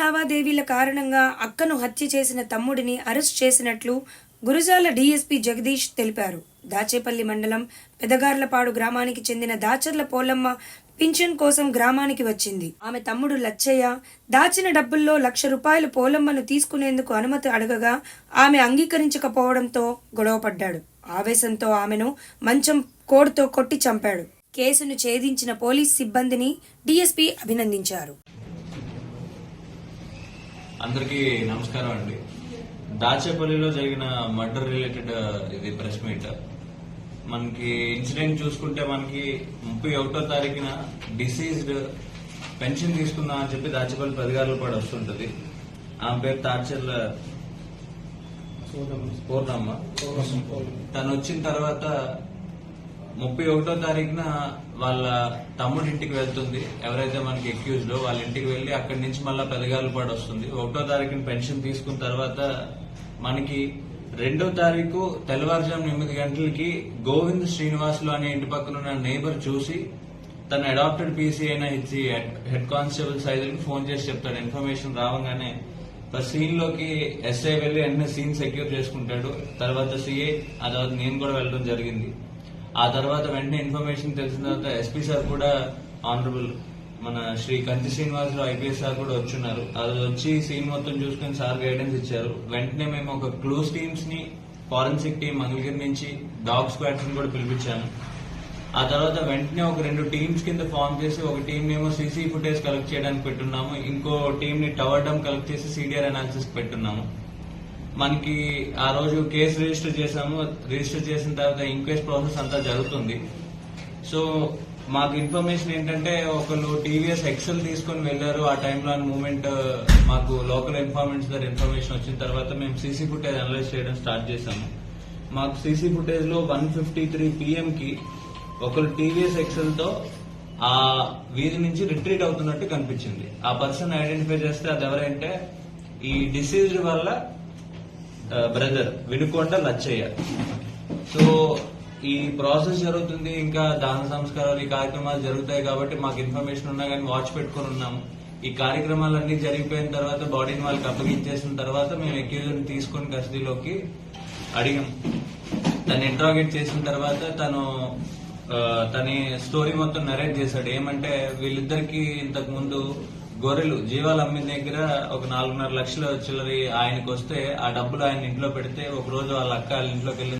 లావాదేవీల కారణంగా అక్కను హత్య చేసిన తమ్ముడిని అరెస్ట్ చేసినట్లు గురుజాల డీఎస్పీ జగదీష్ తెలిపారు. దాచేపల్లి మండలం పెదగార్లపాడు గ్రామానికి చెందిన దాచర్ల పోలమ్మ పింఛన్ కోసం గ్రామానికి వచ్చింది. ఆమె తమ్ముడు లచ్చయ్య దాచిన డబ్బుల్లో లక్ష రూపాయలు పోలమ్మను తీసుకునేందుకు అనుమతి అడగగా ఆమె అంగీకరించకపోవడంతో గొడవపడ్డాడు. ఆవేశంతో ఆమెను మంచం కోడుతో కొట్టి చంపాడు. కేసును ఛేదించిన పోలీస్ సిబ్బందిని డీఎస్పీ అభినందించారు. అందరికీ నమస్కారం అండి. దాచేపల్లిలో జరిగిన మర్డర్ రిలేటెడ్ ఇది ప్రెస్ మీట్. మనకి ఇన్సిడెంట్ చూసుకుంటే మనకి ముప్పై ఒకటో తారీఖున డిసీజ్డ్ పెన్షన్ తీసుకుందాం అని చెప్పి దాచేపల్లి పదిగారులు పడి వస్తుంటది. ఆమె పేరు తాచర్ల పూర్ణమ్మ. తను వచ్చిన తర్వాత ముప్పై ఒకటో తారీఖున వాళ్ళ తమ్ముడి ఇంటికి వెళ్తుంది. ఎవరైతే మనకి ఎక్యూజ్లో వాళ్ళ ఇంటికి వెళ్ళి అక్కడి నుంచి మళ్ళీ పెదగాలు పాడు వస్తుంది. ఒకటో తారీఖున పెన్షన్ తీసుకున్న తర్వాత మనకి రెండో తారీఖు తెల్లవారుజాము ఎనిమిది గంటలకి గోవింద్ శ్రీనివాసులు అనే ఇంటి పక్కన ఉన్న నేబర్ చూసి తన అడాప్టెడ్ పీసీ అయిన ఇచ్చి హెడ్ కానిస్టేబుల్ సైజుకి ఫోన్ చేసి చెప్తాడు. ఇన్ఫర్మేషన్ రావగానే సీన్లోకి ఎస్ఐ వెళ్ళి వెంటనే సీన్ సెక్యూర్ చేసుకుంటాడు. తర్వాత సిఐ ఆ తర్వాత నేను కూడా వెళ్ళడం జరిగింది. ఆ తర్వాత వెంటనే ఇన్ఫర్మేషన్ తెలిసిన తర్వాత ఎస్పీ సార్ కూడా ఆనరబుల్. మన శ్రీ కంచి శ్రీనివాసరావు ఐపీఎస్ సార్ కూడా వచ్చున్నారు. అది వచ్చి సీన్ మొత్తం చూసుకుని సార్ గైడెన్స్ ఇచ్చారు. వెంటనే మేము ఒక క్లోజ్ టీమ్స్ని ఫారెన్సిక్ టీం మంగళగిరి నుంచి డాగ్ స్క్వాడ్స్ని కూడా పిలిపించాము. ఆ తర్వాత వెంటనే ఒక రెండు టీమ్స్ కింద ఫామ్ చేసి ఒక టీం ఏమో సీసీ ఫుటేజ్ కలెక్ట్ చేయడానికి పెట్టున్నాము. ఇంకో టీం ని టవర్ డమ్ కలెక్ట్ చేసి సీడిఆర్ అనాలిసిస్ పెట్టున్నాము. మనకి ఆ రోజు కేసు రిజిస్టర్ చేసాము రిజిస్టర్ చేసిన తర్వాత ఇంక్వెస్ట్ ప్రాసెస్ అంతా జరుగుతుంది. సో మాకు ఇన్ఫర్మేషన్ ఏంటంటే ఒకళ్ళు టీవీఎస్ ఎక్సెల్ తీసుకొని వెళ్ళారు ఆ టైంలో మూమెంట్ మాకు లోకల్ ఇన్ఫార్మెంట్స్ దగ్గర ఇన్ఫర్మేషన్ వచ్చిన తర్వాత మేము సీసీ ఫుటేజ్ అనలైజ్ చేయడం స్టార్ట్ చేసాము మాకు సీసీ ఫుటేజ్లో వన్ ఫిఫ్టీ త్రీ పిఎం కి ఒకరు టీవీఎస్ ఎక్సెల్తో ఆ వీధి నుంచి రిట్రీట్ అవుతున్నట్టు కనిపించింది. ఆ పర్సన్ ఐడెంటిఫై చేస్తే అది ఎవరంటే ఈ డిసీజ్డ్ వల్ల బ్రదర్ వినుకొండ లచ్చయ్య. సో ఈ ప్రాసెస్ జరుగుతుంది ఇంకా దాన సంస్కారాలు ఈ కార్యక్రమాలు జరుగుతాయి కాబట్టి మాకు ఇన్ఫర్మేషన్ ఉన్నా కానీ వాచ్ పెట్టుకుని ఉన్నాము. ఈ కార్యక్రమాలన్నీ జరిగిపోయిన తర్వాత బాడీని వాళ్ళకి అప్పగించేసిన తర్వాత మేము ఎక్యూజర్ని తీసుకొని కస్టడీలోకి అడిగాం. తను ఇంట్రాగేట్ చేసిన తర్వాత తను తన స్టోరీ మొత్తం నరేట్ చేశాడు. ఏమంటే వీళ్ళిద్దరికి ఇంతకు ముందు గొర్రెలు జీవాలు అమ్మిన దగ్గర ఒక నాలుగున్నర లక్షల చిల్లరి ఆయనకు వస్తే ఆ డబ్బులు ఆయన ఇంట్లో పెడితే ఒక రోజు వాళ్ళ అక్క వాళ్ళ ఇంట్లోకి వెళ్ళి